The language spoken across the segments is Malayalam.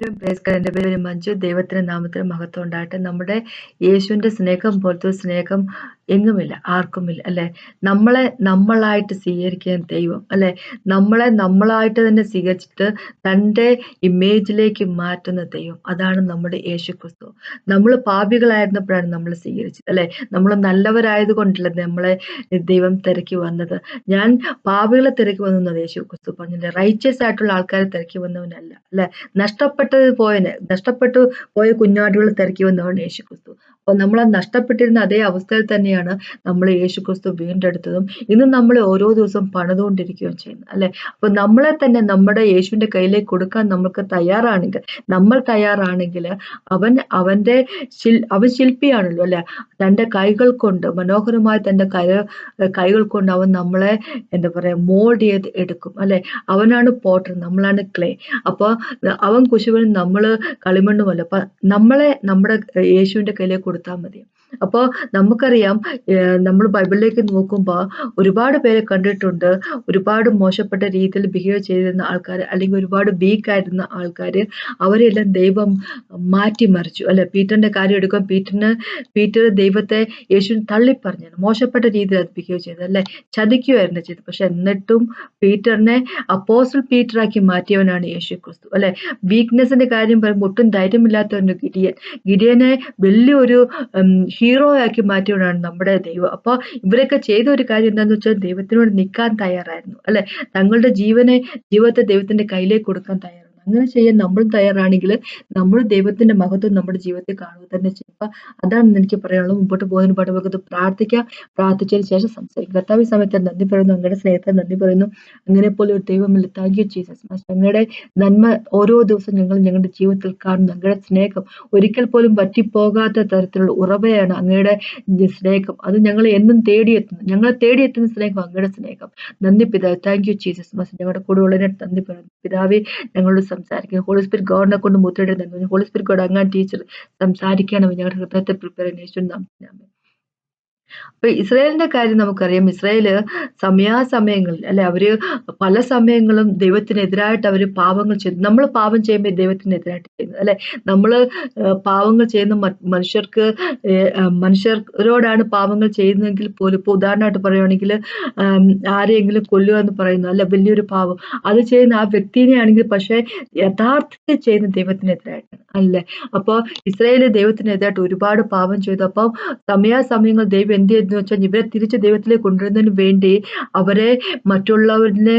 ഗുഡ് പ്രേസ് എന്റെ പേര് മഞ്ജു ദൈവത്തിന്റെ നാമത്തിന് മഹത്വം ഉണ്ടാകട്ടെ. നമ്മുടെ യേശുവിന്റെ സ്നേഹം പോലത്തെ സ്നേഹം എങ്ങുമില്ല ആർക്കുമില്ല അല്ലേ? നമ്മളെ നമ്മളായിട്ട് സ്വീകരിക്കാൻ ദൈവം അല്ലേ? നമ്മളെ നമ്മളായിട്ട് തന്നെ സ്വീകരിച്ചിട്ട് തന്റെ ഇമേജിലേക്ക് മാറ്റുന്ന ദൈവം അതാണ് നമ്മുടെ യേശു ക്രിസ്തു നമ്മൾ പാപികളായിരുന്നപ്പോഴാണ് നമ്മൾ സ്വീകരിച്ചത് അല്ലേ? നമ്മൾ നല്ലവരായത് കൊണ്ടല്ല നമ്മളെ ദൈവം തിരക്കി വന്നത്? ഞാൻ പാപികളെ തിരക്കി വന്നത് യേശു ക്രിസ്തു പറഞ്ഞില്ല? റൈച്ചസ് ആയിട്ടുള്ള ആൾക്കാരെ തിരക്കി വന്നവനല്ല അല്ലെ? നഷ്ടപ്പെട്ടത് പോയനെ നഷ്ടപ്പെട്ടു പോയ കുഞ്ഞാടുകൾ തിരക്കി വന്നവൻ യേശു ക്രിസ്തു നമ്മൾ നഷ്ടപ്പെട്ടിരുന്ന അതേ അവസ്ഥയിൽ തന്നെയാണ് നമ്മൾ യേശു ക്രിസ്തു വീണ്ടെടുത്തതും. ഇന്ന് നമ്മൾ ഓരോ ദിവസവും പണിതുകൊണ്ടിരിക്കുകയും ചെയ്യുന്നത് അല്ലെ? അപ്പൊ നമ്മളെ തന്നെ നമ്മുടെ യേശുവിന്റെ കയ്യിലേക്ക് കൊടുക്കാൻ നമുക്ക് തയ്യാറാണെങ്കിൽ നമ്മൾ തയ്യാറാണെങ്കിൽ അവൻ അവന്റെ ശിൽ അവൻ ശില്പിയാണല്ലോ അല്ലെ? തന്റെ കൈകൾ കൊണ്ട് മനോഹരമായ തന്റെ കൈ കൈകൾ കൊണ്ട് അവൻ നമ്മളെ എന്താ പറയാ മോൾഡ് ചെയ്ത് എടുക്കും അല്ലെ? അവനാണ് പോട്ടർ നമ്മളാണ് ക്ലേ അപ്പോൾ അവൻ കുശുവനും നമ്മൾ കളിമണ്ണുമല്ല അപ്പൊ നമ്മളെ നമ്മുടെ യേശുവിന്റെ കയ്യിലേക്ക് കൊടുത്താൽ മതി അപ്പോൾ നമുക്കറിയാം നമ്മൾ ബൈബിളിലേക്ക് നോക്കുമ്പോൾ ഒരുപാട് പേരെ കണ്ടിട്ടുണ്ട്. ഒരുപാട് മോശപ്പെട്ട രീതിയിൽ ബിഹേവ് ചെയ്തിരുന്ന ആൾക്കാർ അല്ലെങ്കിൽ ഒരുപാട് വീക്ക് ആയിരുന്ന ആൾക്കാർ അവരെല്ലാം ദൈവം മാറ്റിമറിച്ചു. അല്ലെ? പീറ്ററിന്റെ കാര്യം എടുക്കാം പീറ്ററിന് പീറ്റർ ദൈവത്തെ യേശു തള്ളിപ്പറഞ്ഞു മോശപ്പെട്ട രീതിയിൽ അത് ബിഹേവ് ചെയ്തത്. അല്ലെ? ചതിക്കുമായിരുന്നു ചെയ്തത്. പക്ഷെ എന്നിട്ടും പീറ്ററിനെ അപ്പോസൽ പീറ്ററാക്കി മാറ്റിയവനാണ് യേശു ക്രിസ്തു അല്ലെ വീക്ക്നെസിന്റെ കാര്യം പറയുമ്പോൾ ഒട്ടും ധൈര്യമില്ലാത്തവന് ഗിഡിയൻ ഗിഡിയനെ വലിയൊരു ഹീറോ ആക്കി മാറ്റിയവനാണ് നമ്മുടെ ദൈവം. അപ്പോൾ ഇവരൊക്കെ ചെയ്ത ഒരു കാര്യം എന്താണെന്ന് വെച്ചാൽ ദൈവത്തിനോട് നിൽക്കാൻ തയ്യാറായിരുന്നു അല്ലെ? തങ്ങളുടെ ജീവനെ ജീവിതത്തെ ദൈവത്തിന്റെ കയ്യിലേക്ക് കൊടുക്കാൻ തയ്യാറായിരുന്നു. അങ്ങനെ ചെയ്യാൻ നമ്മൾ തയ്യാറാണെങ്കിൽ നമ്മൾ ദൈവത്തിന്റെ മഹത്വം നമ്മുടെ ജീവിതത്തിൽ കാണുക തന്നെ ചെയ്യുക അതാണ് എനിക്ക് പറയാനുള്ളത്. മുമ്പോട്ട് പോകുന്നതിന് പാട്ട് നമുക്ക് പ്രാർത്ഥിക്കാം പ്രാർത്ഥിച്ചതിന് ശേഷം സംസാരിക്കും കർത്താവ് സമയത്ത് നന്ദി പറയുന്നു. അങ്ങയുടെ സ്നേഹത്തെ നന്ദി പറയുന്നു. അങ്ങനെ പോലെ ഒരു ദൈവമില്ല താങ്ക് യു ജീസസ് ഞങ്ങളുടെ നന്മ ഓരോ ദിവസവും ഞങ്ങൾ ഞങ്ങളുടെ ജീവിതത്തിൽ കാണുന്നു. അങ്ങയുടെ സ്നേഹം ഒരിക്കൽ പോലും പറ്റിപ്പോകാത്ത തരത്തിലുള്ള ഉറവയാണ് അങ്ങയുടെ സ്നേഹം. അത് ഞങ്ങൾ എന്നും തേടിയെത്തുന്നു. ഞങ്ങളെ തേടിയെത്തുന്ന സ്നേഹം അങ്ങയുടെ സ്നേഹം. നന്ദി പിതാവ്. താങ്ക് യു ജീസസ് മാസ്റ്റർ ഞങ്ങളുടെ കൂടെ ഉള്ളതിനെ നന്ദി പറയുന്നു. പിതാവെ ഞങ്ങളോട് സംസാരിക്കുക. ഹോളി സ്പിരിറ്റ് ഗോഡിനെ കൊണ്ട് മുദ്രയിടുന്നു ഹോളി സ്പിരിറ്റ് ഗോഡ് അങ്ങനെ ടീച്ചർ സംസാരിക്കണം ഞങ്ങളുടെ ഹൃദയത്തെ പ്രിപ്പയർ ചെയ്യുന്ന നാം അപ്പൊ ഇസ്രായേലിന്റെ കാര്യം നമുക്കറിയാം. ഇസ്രായേൽ സമയാസമയങ്ങളിൽ അല്ലെ അവർ പല സമയങ്ങളും ദൈവത്തിനെതിരായിട്ട് അവർ പാവങ്ങൾ ചെയ്തു. നമ്മൾ പാപം ചെയ്യുമ്പോൾ ദൈവത്തിനെതിരായിട്ട് ചെയ്യുന്നത് അല്ലെ? നമ്മൾ പാവങ്ങൾ ചെയ്യുന്ന മനുഷ്യർക്ക് മനുഷ്യരോടാണ് പാവങ്ങൾ ചെയ്യുന്നതെങ്കിൽ പോലും ഇപ്പൊ ഉദാഹരണമായിട്ട് പറയുകയാണെങ്കിൽ ആരെയെങ്കിലും കൊല്ലുക എന്ന് പറയുന്നു അല്ല വലിയൊരു പാവം അത് ചെയ്യുന്ന ആ വ്യക്തിനെ ആണെങ്കിൽ പക്ഷേ യഥാർത്ഥത്തിൽ ചെയ്യുന്ന ദൈവത്തിനെതിരായിട്ടാണ് അല്ലേ? അപ്പോൾ ഇസ്രായേൽ ദൈവത്തിനെതിരായിട്ട് ഒരുപാട് പാപം ചെയ്തു. അപ്പം സമയാസമയങ്ങൾ ദൈവം ചെയ്തെന്ന് വെച്ചാൽ ഇവരെ തിരിച്ച് ദൈവത്തിലേക്ക് കൊണ്ടുവരുന്നതിന് വേണ്ടി അവരെ മറ്റുള്ളവരുടെ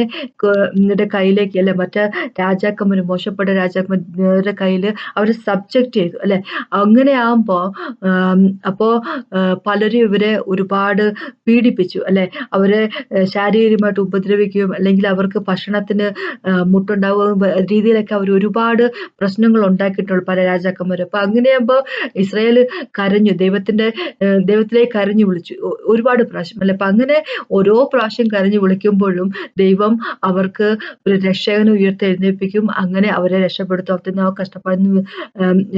കയ്യിലേക്ക് അല്ലെ മറ്റേ രാജാക്കന്മാർ മോശപ്പെട്ട രാജാക്കന്മാരുടെ കയ്യിൽ അവരെ സബ്ജക്റ്റ് ചെയ്തു അല്ലെ? അങ്ങനെ ആകുമ്പോൾ അപ്പോൾ പലരും ഇവരെ ഒരുപാട് പീഡിപ്പിച്ചു അല്ലെ? അവരെ ശാരീരികമായിട്ട് ഉപദ്രവിക്കുകയും അല്ലെങ്കിൽ അവർക്ക് ഭക്ഷണത്തിന് മുട്ടുണ്ടാവുകയും രീതിയിലൊക്കെ അവർ ഒരുപാട് പ്രശ്നങ്ങൾ ഉണ്ടാക്കിയിട്ടുള്ള പല രാജാക്കന്മാരും. അപ്പൊ അങ്ങനെയാകുമ്പോൾ ഇസ്രായേൽ കരഞ്ഞു. ദൈവത്തിന്റെ ദൈവത്തിലേക്ക് കരഞ്ഞു. വിളിച്ചു. ഒരുപാട് പ്രാവശ്യം. അല്ലെ അപ്പൊ അങ്ങനെ ഓരോ പ്രാവശ്യം കരഞ്ഞു വിളിക്കുമ്പോഴും ദൈവം അവർക്ക് ഒരു രക്ഷകനെ ഉയർത്തെഴുന്നേൽപ്പിക്കും. അങ്ങനെ അവരെ രക്ഷപ്പെടുത്തും. അവർക്ക് ആ കഷ്ടപ്പാടുന്ന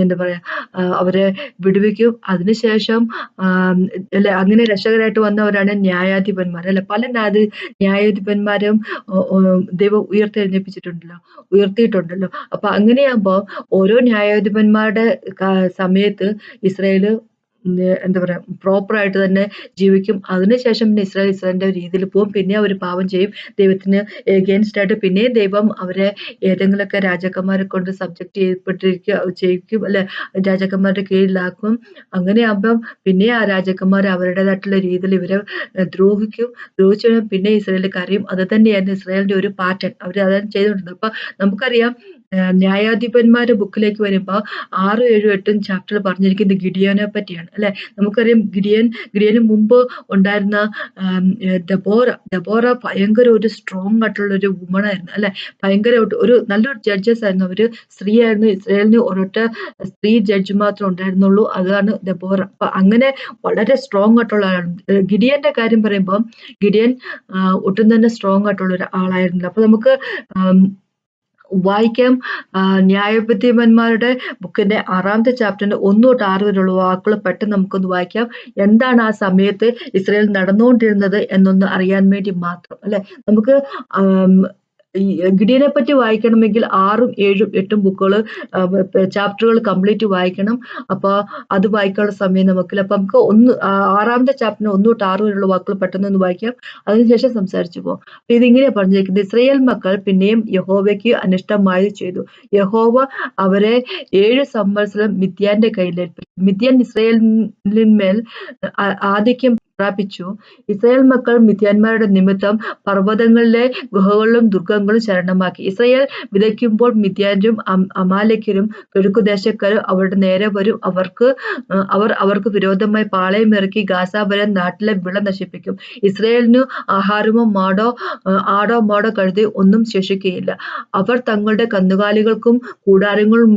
എന്താ പറയാ അവരെ വിടുവിക്കും. അതിനുശേഷം അല്ലെ അങ്ങനെ രക്ഷകരായിട്ട് വന്നവരാണ് ന്യായാധിപന്മാർ. അല്ലെ പല ന്യായാധിപന്മാരും ദൈവം ഉയർത്തെഴുന്നേൽപ്പിച്ചിട്ടുണ്ടല്ലോ. ഉയർത്തിയിട്ടുണ്ടല്ലോ. അപ്പൊ അങ്ങനെയാകുമ്പോൾ ഓരോ ന്യായാധിപന്മാരുടെ സമയത്ത് ഇസ്രായേൽ എന്താ പ്രോപ്പർ പ്രോപ്പറായിട്ട് തന്നെ ജീവിക്കും. അതിനുശേഷം പിന്നെ ഇസ്രായേൽ ഇസ്രായേലിന്റെ രീതിയിൽ പോകും പിന്നെ അവർ പാവം ചെയ്യും. ദൈവത്തിന് എഗെയിൻസ്റ്റ് ആയിട്ട് പിന്നെയും ദൈവം അവരെ ഏതെങ്കിലുമൊക്കെ രാജാക്കന്മാരെ കൊണ്ട് സബ്ജക്റ്റ് ചെയ്യപ്പെട്ടിരിക്കുക ചെയ്യിക്കും അല്ലെ? രാജാക്കന്മാരുടെ കീഴിലാക്കും. അങ്ങനെ ആകുമ്പം പിന്നെ ആ രാജാക്കന്മാർ അവരുടേതായിട്ടുള്ള രീതിയിൽ ഇവരെ ദ്രോഹിക്കും. ദ്രോഹിച്ചു പിന്നെ ഇസ്രായേലിൽ കരയും അത് തന്നെയായിരുന്നു ഇസ്രായേലിന്റെ ഒരു പാറ്റേൺ അവർ അതാണ് ചെയ്തുകൊണ്ടിരുന്നത്. അപ്പം നമുക്കറിയാം ന്യായാധിപന്മാരുടെ ബുക്കിലേക്ക് വരുമ്പോൾ ആറ് ഏഴും എട്ടും ചാപ്റ്റർ പറഞ്ഞിരിക്കുന്നത് ഗിഡിയോനെ പറ്റിയാണ് അല്ലെ? നമുക്കറിയാം ഗിഡിയൻ ഗിഡിയന് മുമ്പ് ഉണ്ടായിരുന്ന ദബോറ ഡബോറ ഭയങ്കര ഒരു സ്ട്രോങ് ആയിട്ടുള്ള ഒരു വുമൺ ആയിരുന്നു അല്ലെ? ഭയങ്കര ഒരു നല്ലൊരു ജഡ്ജസ് ആയിരുന്നു. അവർ സ്ത്രീ ആയിരുന്നു ഇസ്രയേലിന് ഒരൊറ്റ സ്ത്രീ ജഡ്ജ് മാത്രം ഉണ്ടായിരുന്നുള്ളൂ അതാണ് ദബോറ. അപ്പൊ അങ്ങനെ വളരെ സ്ട്രോങ് ആയിട്ടുള്ള ആളാണ്. ഗിഡിയന്റെ കാര്യം പറയുമ്പോൾ ഗിഡിയൻ ഒട്ടും തന്നെ സ്ട്രോങ് ആയിട്ടുള്ള ഒരു ആളായിരുന്നില്ല അപ്പൊ നമുക്ക് വായിക്കാം ന്യായപതിമന്മാരുടെ ബുക്കിന്റെ ആറാമത്തെ ചാപ്റ്ററിന്റെ ഒന്ന് തൊട്ട് ആറ് വരെയുള്ള വാക്കുകൾ പെട്ടെന്ന് നമുക്കൊന്ന് വായിക്കാം. എന്താണ് ആ സമയത്ത് ഇസ്രയേൽ നടന്നുകൊണ്ടിരുന്നത് എന്നൊന്ന് അറിയാൻ വേണ്ടി മാത്രം അല്ലെ? നമുക്ക് ഗിഡിയനെ പറ്റി വായിക്കണമെങ്കിൽ ആറും ഏഴും എട്ടും ബുക്കുകൾ ചാപ്റ്ററുകൾ കംപ്ലീറ്റ് വായിക്കണം. അപ്പോൾ അത് വായിക്കാനുള്ള സമയം നമുക്കില്ല. അപ്പം നമുക്ക് ഒന്ന് ആറാമത്തെ ചാപ്റ്ററിന് ഒന്ന് തൊട്ട് ആറ് വരെയുള്ള വാക്കുകൾ പെട്ടെന്ന് ഒന്ന് വായിക്കാം. അതിനുശേഷം സംസാരിച്ചു പോകും അപ്പൊ ഇതിങ്ങനെ പറഞ്ഞിരിക്കുന്നത് ഇസ്രയേൽ മക്കൾ പിന്നെയും യഹോവയ്ക്ക് അനിഷ്ടമായത് ചെയ്തു. യഹോവ അവരെ ഏഴ് സംവത്സരം മിഥ്യാന്റെ കയ്യിലേൽപ്പിച്ചു. മിഥ്യാൻ ഇസ്രയേലിന്മേൽ ആധിക്യം പ്രാപിച്ചു. ഇസ്രായേൽ മക്കൾ മിഥ്യാന്മാരുടെ നിമിത്തം പർവതങ്ങളിലെ ഗുഹകളിലും ദുർഗങ്ങളും ശരണമാക്കി. ഇസ്രായേൽ വിതയ്ക്കുമ്പോൾ മിഥ്യാനും അമാലയ്ക്കരും കിഴക്കുദേശക്കാരും അവരുടെ നേരെ വരും. അവർ അവർക്ക് വിരോധമായി പാളയം ഇറക്കി ഗാസ വരെ നാട്ടിലെ വിള നശിപ്പിക്കും. ഇസ്രായേലിനു ആഹാരമോ മാടോ ആടോ മാടോ കഴുതി ഒന്നും ശേഷിക്കുകയില്ല. അവർ തങ്ങളുടെ കന്നുകാലികൾക്കും കൂടാരങ്ങളും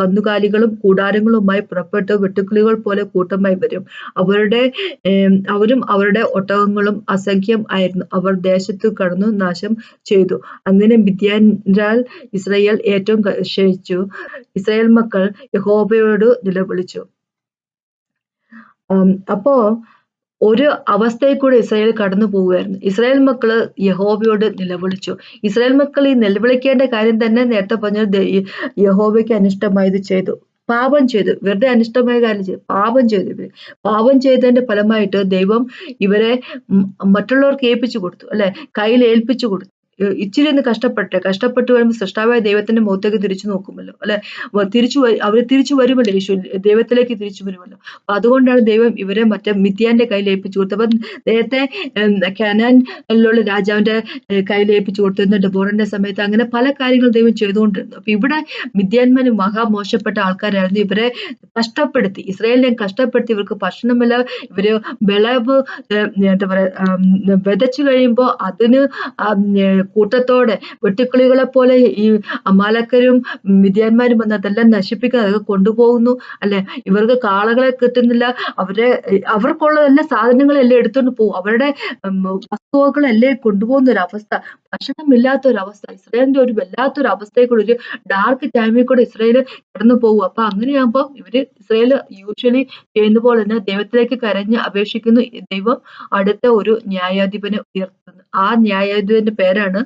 കന്നുകാലികളും കൂടാരങ്ങളുമായി പുറപ്പെട്ട് വെട്ടുക്കിളികൾ പോലെ കൂട്ടമായി വരും. അവരുടെ അവരും അവരുടെ ഒട്ടകങ്ങളും അസംഖ്യം ആയിരുന്നു. അവർ ദേശത്തു കടന്നു നാശം ചെയ്തു. അങ്ങനെ മിദ്യാനാൽ ഇസ്രയേൽ ഏറ്റവും ക്ഷയിച്ചു ഇസ്രയേൽ മക്കൾ യഹോബയോട് നിലവിളിച്ചു. അപ്പോ ഒരു അവസ്ഥയിൽ കൂടെ ഇസ്രായേൽ കടന്നു പോവുകയായിരുന്നു. ഇസ്രായേൽ മക്കൾ യഹോബയോട് നിലവിളിച്ചു. ഇസ്രായേൽ മക്കൾ ഈ നിലവിളിക്കേണ്ട കാര്യം തന്നെ നേരത്തെ പറഞ്ഞ യഹോബയ്ക്ക് അനിഷ്ടമായത് ചെയ്തു. പാപം ചെയ്തു. വെറുതെ അനിഷ്ടമായ കാര്യം ചെയ്തു. പാപം ചെയ്തു ഇവർ. പാപം ചെയ്തതിന്റെ ഫലമായിട്ട് ദൈവം ഇവരെ മറ്റുള്ളവർക്ക് ഏൽപ്പിച്ചു കൊടുത്തു. അല്ലെ? കയ്യിൽ ഏൽപ്പിച്ചു കൊടുത്തു. ഇച്ചിരി ഒന്ന് കഷ്ടപ്പെട്ടെ. കഷ്ടപ്പെട്ട് വരുമ്പോൾ സൃഷ്ടാവായ ദൈവത്തിന്റെ മുഖത്തേക്ക് തിരിച്ചു നോക്കുമല്ലോ അല്ലെ? തിരിച്ചു അവർ തിരിച്ചു വരുമല്ലോ യേശു ദൈവത്തിലേക്ക് തിരിച്ചു വരുമല്ലോ. അപ്പൊ അതുകൊണ്ടാണ് ദൈവം ഇവരെ മറ്റേ മിഥ്യാന്റെ കയ്യിൽ ഏൽപ്പിച്ചു കൊടുത്തത്. അപ്പൊ നേരത്തെ കനാനിലുള്ള രാജാവിന്റെ കയ്യിൽ ഏൽപ്പിച്ചു കൊടുത്തിരുന്ന ഡെബോറിന്റെ സമയത്ത്. അങ്ങനെ പല കാര്യങ്ങളും ദൈവം ചെയ്തുകൊണ്ടിരുന്നു. അപ്പൊ ഇവിടെ മിഥ്യാന്മാര് മഹാമോശപ്പെട്ട ആൾക്കാരായിരുന്നു. ഇവരെ കഷ്ടപ്പെടുത്തി ഇസ്രായേലിനെ കഷ്ടപ്പെടുത്തി ഇവർക്ക് ഭക്ഷണമില്ല ഇവർ വിളവ് എന്താ പറയാ വിതച്ചു കഴിയുമ്പോ അതിന് കൂട്ടത്തോടെ വെട്ടുക്കിളികളെ പോലെ ഈ അമാലക്കരും വിദ്യാന്മാരും വന്ന് അതെല്ലാം നശിപ്പിക്കാൻ അതൊക്കെ കൊണ്ടുപോകുന്നു. അല്ലെ? ഇവർക്ക് കാളകളെ കിട്ടുന്നില്ല. അവരെ അവർക്കുള്ളതെല്ലാം സാധനങ്ങളെല്ലാം എടുത്തുകൊണ്ട് പോകും. അവരുടെ വസ്തുവകളെല്ലാം കൊണ്ടുപോകുന്ന ഒരു അവസ്ഥ ഭക്ഷണമില്ലാത്ത ഒരു അവസ്ഥ ഇസ്രായേലിന്റെ ഒരു വല്ലാത്തൊരു അവസ്ഥയെ കൂടെ ഒരു ഡാർക്ക് ടൈമിൽ കൂടെ ഇസ്രായേൽ കടന്നു പോകും. അപ്പൊ അങ്ങനെയാകുമ്പോൾ ഇവർ ഇസ്രായേൽ യൂഷ്വലി ചെയ്യുന്ന പോലെ തന്നെ ദൈവത്തിലേക്ക് കരഞ്ഞ് അപേക്ഷിക്കുന്നു ദൈവം അടുത്ത ഒരു ന്യായാധിപനെ ഉയർത്തുന്നു. ആ ന്യായാധിപന്റെ പേരാണ്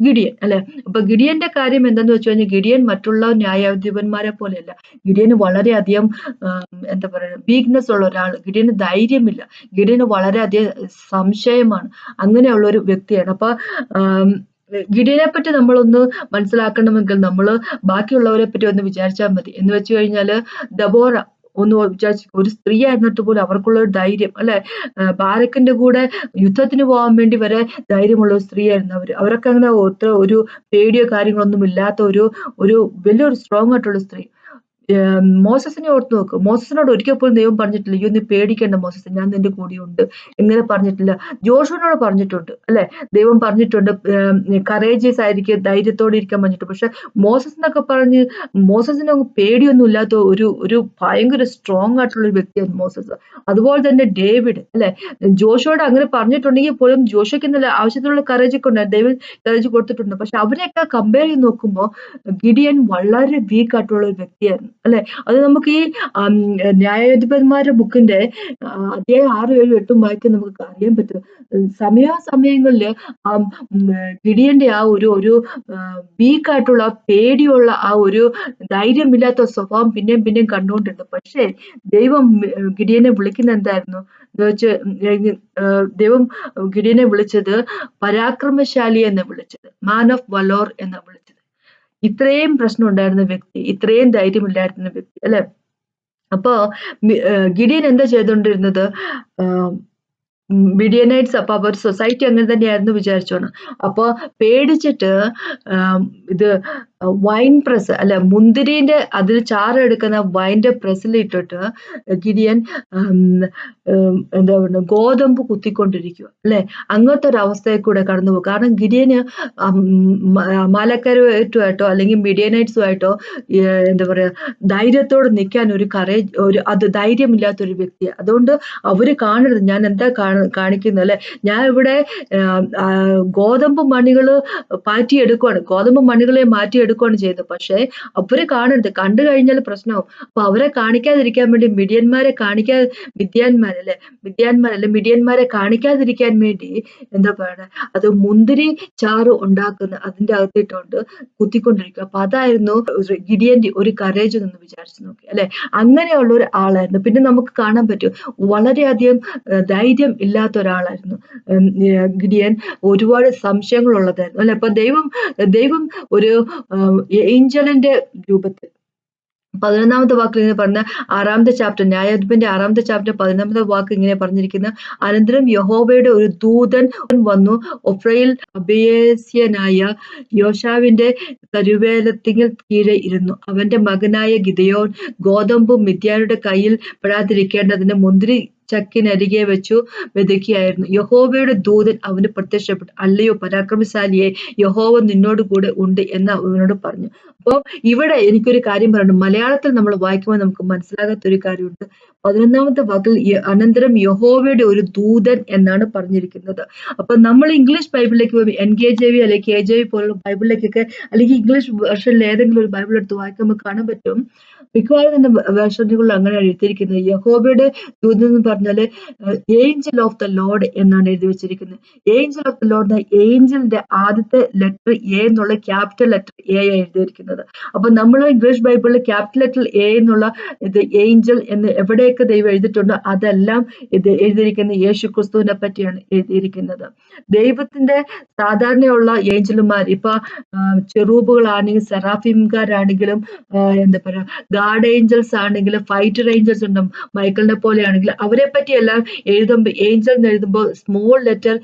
ഗിഡിയൻ അല്ലെ? അപ്പൊ ഗിഡിയന്റെ കാര്യം എന്താന്ന് വെച്ച് കഴിഞ്ഞാൽ ഗിഡിയൻ മറ്റുള്ള ന്യായാധിപന്മാരെ പോലെയല്ല. ഗിഡിയന് വളരെയധികം എന്താ പറയുക വീക്ക്നെസ് ഉള്ള ഒരാൾ ഗിഡിയന് ധൈര്യമില്ല. ഗിഡിയന് വളരെയധികം സംശയമാണ്. അങ്ങനെയുള്ള ഒരു വ്യക്തിയാണ്. അപ്പൊ ഗിഡിയനെ പറ്റി നമ്മളൊന്ന് മനസ്സിലാക്കണമെങ്കിൽ നമ്മൾ ബാക്കിയുള്ളവരെ പറ്റി ഒന്ന് വിചാരിച്ചാൽ മതി. എന്ന് വെച്ച് കഴിഞ്ഞാൽ ദബോറ ഒന്ന് വിചാരിച്ചു ഒരു സ്ത്രീ ആയിരുന്നിട്ട് പോലും അവർക്കുള്ള ഒരു ധൈര്യം അല്ലെ? ബാരക്കിന്റെ കൂടെ യുദ്ധത്തിന് പോകാൻ വേണ്ടി വരെ ധൈര്യമുള്ള ഒരു സ്ത്രീയായിരുന്നു അവർ. അവരൊക്കെ അങ്ങനെ ഒത്ര ഒരു പേടിയോ കാര്യങ്ങളൊന്നും ഇല്ലാത്ത ഒരു ഒരു വലിയൊരു സ്ട്രോങ് ആയിട്ടുള്ള സ്ത്രീ. മോസസിനെ ഓർത്ത് നോക്ക്. മോസസിനോട് ഒരിക്കൽ പോലും ദൈവം പറഞ്ഞിട്ടില്ല അയ്യോ നീ പേടിക്കേണ്ട മോസസ് ഞാൻ നിന്റെ കൂടെയുണ്ട്. ഇങ്ങനെ പറഞ്ഞിട്ടില്ല. ജോഷുവിനോട് പറഞ്ഞിട്ടുണ്ട് അല്ലെ? ദൈവം പറഞ്ഞിട്ടുണ്ട് കറേജിയസ് ആയിരിക്കും ധൈര്യത്തോടെ ഇരിക്കാൻ പറഞ്ഞിട്ട്. പക്ഷെ മോസസ് എന്നൊക്കെ പറഞ്ഞ് മോസസിന് പേടിയൊന്നും ഇല്ലാത്ത ഒരു ഒരു ഭയങ്കര സ്ട്രോങ് ആയിട്ടുള്ള ഒരു വ്യക്തിയാണ് മോസസ്. അതുപോലെ തന്നെ ഡേവിഡ് അല്ലെ? ജോഷോട് അങ്ങനെ പറഞ്ഞിട്ടുണ്ടെങ്കിൽ പോലും ജോഷയ്ക്ക് നല്ല ആവശ്യത്തിനുള്ള കറേജ് ഒക്കെ ഉണ്ട് ദൈവം കറേജ് കൊടുത്തിട്ടുണ്ട്. പക്ഷെ അവരെയൊക്കെ കമ്പയർ ചെയ്ത് നോക്കുമ്പോൾ ഗിഡിയൻ വളരെ വീക്ക് ആയിട്ടുള്ള ഒരു വ്യക്തിയായിരുന്നു. അല്ലെ? അത് നമുക്ക് ഈ ന്യായാധിപന്മാരുടെ ബുക്കിന്റെ അധ്യായം ആറ് ഏഴും എട്ടും വായിക്കാൻ നമുക്ക് അറിയാൻ പറ്റും. സമയാസമയങ്ങളിൽ ഗിഡിയന്റെ ആ ഒരു ഒരു വീക്കായിട്ടുള്ള പേടിയുള്ള ആ ഒരു ധൈര്യമില്ലാത്ത സ്വഭാവം പിന്നെയും പിന്നെയും കണ്ടുകൊണ്ടിരുന്നു. പക്ഷേ ദൈവം ഗിഡിയനെ വിളിക്കുന്ന എന്തായിരുന്നു? വെച്ച് ദൈവം ഗിഡിയനെ വിളിച്ചത് പരാക്രമശാലി എന്ന് വിളിച്ചത്. മാൻ ഓഫ് വലോർ എന്ന് വിളിച്ചത്. ഇത്രയും പ്രശ്നം ഉണ്ടായിരുന്ന വ്യക്തി ഇത്രയും ധൈര്യമില്ലായിരുന്ന വ്യക്തി അല്ലെ? അപ്പോ ഗിഡിയൻ എന്താ ചെയ്തുകൊണ്ടിരുന്നത്? മിഡിയനൈറ്റ്സ് അപ്പൊ അവർ സൊസൈറ്റി അങ്ങനെ തന്നെയായിരുന്നു വിചാരിച്ചോണം അപ്പൊ പേടിച്ചിട്ട് ഇത് വൈൻ പ്രസ് അല്ല മുന്തിരിന്റെ അതിൽ ചാറെടുക്കുന്ന വൈന്റെ പ്രസിലിട്ടിട്ട് ഗിരിയൻ എന്താ പറയുക ഗോതമ്പ് കുത്തിക്കൊണ്ടിരിക്കുക അല്ലെ? അങ്ങനത്തെ ഒരു അവസ്ഥയിൽ കൂടെ കടന്നു പോകും. കാരണം ഗിരിയന് മാലക്കരുമായിട്ടോ അല്ലെങ്കിൽ മിഡിയനൈറ്റ്സുമായിട്ടോ എന്താ പറയുക ധൈര്യത്തോടെ നിൽക്കാൻ ഒരു കറേജ് ഒരു അത് ധൈര്യമില്ലാത്ത ഒരു വ്യക്തിയാണ് അതുകൊണ്ട് അവർ കാണരുത്. ഞാൻ എന്താ കാണ- കാണിക്കുന്നത് അല്ലെ? ഞാൻ ഇവിടെ ഗോതമ്പ് മണികൾ പാറ്റിയെടുക്കുകയാണ് ഗോതമ്പ് മണികളെ മാറ്റിയെടുത്ത് എടുക്കുകയാണ് ചെയ്തത് പക്ഷേ അവരെ കാണരുത്. കണ്ടു കഴിഞ്ഞാൽ പ്രശ്നവും അപ്പൊ അവരെ കാണിക്കാതിരിക്കാൻ വേണ്ടി മിഡിയന്മാരെ കാണിക്കാ മിദ്യാന്മാരല്ലേ മിദ്യാന്മാരല്ലേ മിഡിയന്മാരെ കാണിക്കാതിരിക്കാൻ വേണ്ടി എന്താ പറയുക അത് മുന്തിരി ചാറ് ഉണ്ടാക്കുന്ന അതിന്റെ അകത്തിട്ടുണ്ട് കുത്തിക്കൊണ്ടിരിക്കുക അപ്പൊ അതായിരുന്നു ഗിഡിയന്റെ ഒരു കരേജ് എന്ന് വിചാരിച്ചു നോക്കി. അല്ലെ? അങ്ങനെയുള്ള ഒരു ആളായിരുന്നു. പിന്നെ നമുക്ക് കാണാൻ പറ്റും വളരെയധികം ധൈര്യം ഇല്ലാത്ത ഒരാളായിരുന്നു. ഗിഡിയൻ ഒരുപാട് സംശയങ്ങളുള്ളതായിരുന്നു. അല്ലെ? അപ്പൊ ദൈവം ദൈവം ഒരു ഏഞ്ചലിന്റെ രൂപത്തിൽ. പതിനൊന്നാമത്തെ വാക്കിൽ ഇങ്ങനെ പറഞ്ഞ ആറാമത്തെ ചാപ്റ്റർ ന്യായാധിപന്റെ ആറാമത്തെ ചാപ്റ്റർ പതിനൊന്നാമത്തെ വാക്ക് ഇങ്ങനെ പറഞ്ഞിരിക്കുന്ന. അനന്തരം യഹോബയുടെ ഒരു ദൂതൻ വന്നു. ഒഫ്രയിൽ അഭയസ്യനായ യോഷാവിന്റെ കരുവേലത്തിങ്കിൽ കീഴെ ഇരുന്നു. അവന്റെ മകനായ ഗിതയോൻ ഗോതമ്പും മിഥ്യാരുടെ കയ്യിൽ പെടാതിരിക്കേണ്ടതിന് മുന്തിരി ചക്കിനരികെ വെച്ചു വെതുക്കിയായിരുന്നു. യഹോവയുടെ ദൂതൻ അവന് പ്രത്യക്ഷപ്പെട്ടു. അല്ലയോ പരാക്രമശാലിയെ യഹോവ നിന്നോട് കൂടെ ഉണ്ട് എന്ന് അവനോട് പറഞ്ഞു. അപ്പോൾ ഇവിടെ എനിക്കൊരു കാര്യം പറഞ്ഞു മലയാളത്തിൽ നമ്മൾ വായിക്കുമ്പോൾ നമുക്ക് മനസ്സിലാകാത്ത ഒരു കാര്യമുണ്ട്. പതിനൊന്നാമത്തെ വാക്കിൽ അനന്തരം യഹോവയുടെ ഒരു ദൂതൻ എന്നാണ് പറഞ്ഞിരിക്കുന്നത്. അപ്പൊ നമ്മൾ ഇംഗ്ലീഷ് ബൈബിളിലേക്ക് എൻ കെ ജെ വി അല്ലെങ്കിൽ കെ ജെ വി പോലുള്ള ബൈബിളിലേക്കൊക്കെ അല്ലെങ്കിൽ ഇംഗ്ലീഷ് വെർഷനിൽ ഏതെങ്കിലും ഒരു ബൈബിൾ എടുത്ത് വായിക്കുമ്പോൾ കാണാൻ പറ്റും. മിക്കവാറും തന്നെ വേർഷനുകളിൽ അങ്ങനെ എഴുതിയിരിക്കുന്നത്. യഹോബയുടെ ദൂതൻ എന്ന് ഏഞ്ചൽ ഓഫ് ദ ലോഡ് എന്നാണ് എഴുതി വെച്ചിരിക്കുന്നത്. ഏഞ്ചൽ ഓഫ് ദ ലോഡ് ഏഞ്ചലിന്റെ ആദ്യത്തെ ലെറ്റർ എ എന്നുള്ള ക്യാപിറ്റൽ ലെറ്റർ എ എഴുതിയിരിക്കുന്നത്. അപ്പൊ നമ്മൾ ഇംഗ്ലീഷ് ബൈബിളിൽ ക്യാപിറ്റൽ ലെറ്റർ എ എന്നുള്ള ഇത് ഏഞ്ചൽ എന്ന് എവിടെയൊക്കെ ദൈവം എഴുതിയിട്ടുണ്ടോ അതെല്ലാം ഇത് എഴുതിയിരിക്കുന്നത് യേശു ക്രിസ്തുവിനെ പറ്റിയാണ് എഴുതിയിരിക്കുന്നത്. ദൈവത്തിന്റെ സാധാരണയുള്ള ഏഞ്ചലുമാർ ഇപ്പൊ ചെറൂബുകളാണെങ്കിലും സെറാഫിംകാരാണെങ്കിലും എന്താ പറയാ ഗാർഡ് ഏഞ്ചൽസ് ആണെങ്കിൽ ഫൈറ്റർ ഏഞ്ചൽസ് ഉണ്ട് മൈക്കിളിനെ പോലെയാണെങ്കിൽ അവരെ പറ്റിയെല്ലാം എഴുതുമ്പോൾ ഏഞ്ചൽ എന്ന് എഴുതുമ്പോൾ സ്മോൾ ലെറ്റർ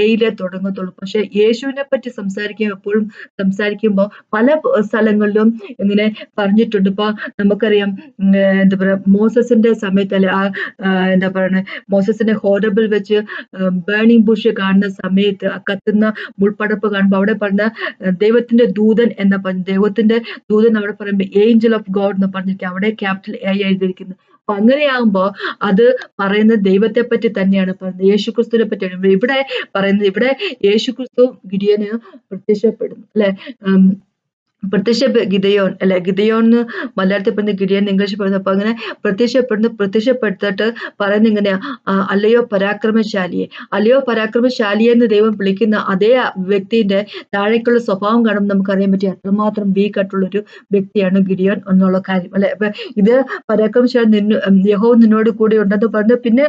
എയിലെ തുടങ്ങത്തുള്ളൂ. പക്ഷെ യേശുവിനെ പറ്റി സംസാരിക്കുമ്പോൾ എപ്പോഴും സംസാരിക്കുമ്പോൾ പല സ്ഥലങ്ങളിലും ഇങ്ങനെ പറഞ്ഞിട്ടുണ്ട്. ഇപ്പൊ നമുക്കറിയാം എന്താ പറയാ മോസസിന്റെ സമയത്ത് അല്ലെ ആ എന്താ പറയുന്നത് മോസസിന്റെ ഹോറബിൾ വെച്ച് ബേണിംഗ് ബുഷ് കാണുന്ന സമയത്ത് കത്തുന്ന മുൾപ്പടപ്പ് കാണുമ്പോൾ അവിടെ പറഞ്ഞ ദൈവത്തിന്റെ ദൂതൻ എന്ന ദൈവത്തിന്റെ ദൂതൻ അവിടെ പറയുമ്പോൾ ഏഞ്ചൽ ഓഫ് ഗോഡ് എന്ന് പറഞ്ഞിരിക്കുക അവിടെ ക്യാപിറ്റൽ എ എഴുതിയിരിക്കുന്നത് അപ്പൊ അങ്ങനെയാകുമ്പോ അത് പറയുന്നത് ദൈവത്തെ പറ്റി തന്നെയാണ്. പറയുന്നത് യേശുക്രിസ്തുവിനെ പറ്റിയാണ്. ഇവിടെ പറയുന്നത് ഇവിടെ യേശുക്രിസ്തു ഗിരിയന് പ്രത്യക്ഷപ്പെടുന്നു. അല്ലെ? പ്രത്യക്ഷ അല്ലെ? ഗിതയോൻ എന്ന് മലയാളത്തിൽ പറയുന്ന ഗിരിയൻ ഇംഗ്ലീഷിൽ പറയുന്നത് അപ്പൊ അങ്ങനെ പ്രത്യക്ഷപ്പെടുന്നു പ്രത്യക്ഷപ്പെടുത്തിട്ട് പറയുന്ന ഇങ്ങനെയാ. അല്ലയോ പരാക്രമശാലിയെ. അല്ലയോ പരാക്രമശാലിയെ എന്ന് ദൈവം വിളിക്കുന്ന അതേ വ്യക്തിന്റെ താഴേക്കുള്ള സ്വഭാവം കാണുമ്പോൾ നമുക്കറിയാൻ പറ്റിയ അത്രമാത്രം ഒരു വ്യക്തിയാണ് ഗിരിയോൻ എന്നുള്ള കാര്യം അല്ലെ? അപ്പൊ ഇത് പരാക്രമശാലി നിന്നു യഹോ നിന്നോട് കൂടെ ഉണ്ടെന്ന് പറഞ്ഞ് പിന്നെ